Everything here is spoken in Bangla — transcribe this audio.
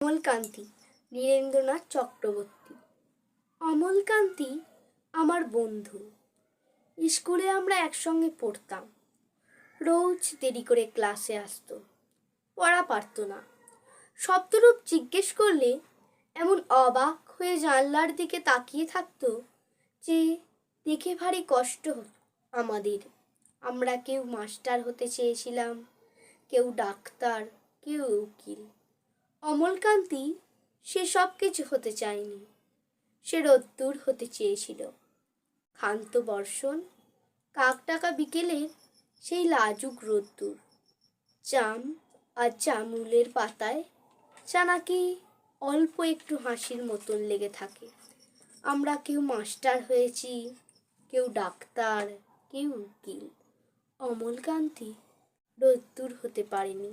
অমলকান্তি, নীরেন্দ্রনাথ চক্রবর্তী। অমলকান্তি আমার বন্ধু। স্কুলে আমরা একসঙ্গে পড়তাম। রোজ দেরি করে ক্লাসে আসতো। পড়া পারতো না। শব্দরূপ জিজ্ঞেস করলে এমন অবাক হয়ে জানলার দিকে তাকিয়ে থাকতো যে দেখে ভারী কষ্ট হতো আমাদের। আমরা কেউ মাস্টার হতে চেয়েছিলাম, কেউ ডাক্তার, কেউ উকিল। অমলকান্তি সে সব কিছু হতে চায়নি। সে রোদ্দুর হতে চেয়েছিল। ক্ষান্ত বর্ষণ কাকটাকা বিকেলের সেই লাজুক রোদ্দুর। চাম আর জামুলের পাতায় যা নাকি অল্প একটু হাসির মতন লেগে থাকে। আমরা কেউ মাস্টার হয়েছি, কেউ ডাক্তার, কেউ উকিল। অমলকান্তি রোদ্দুর হতে পারেনি।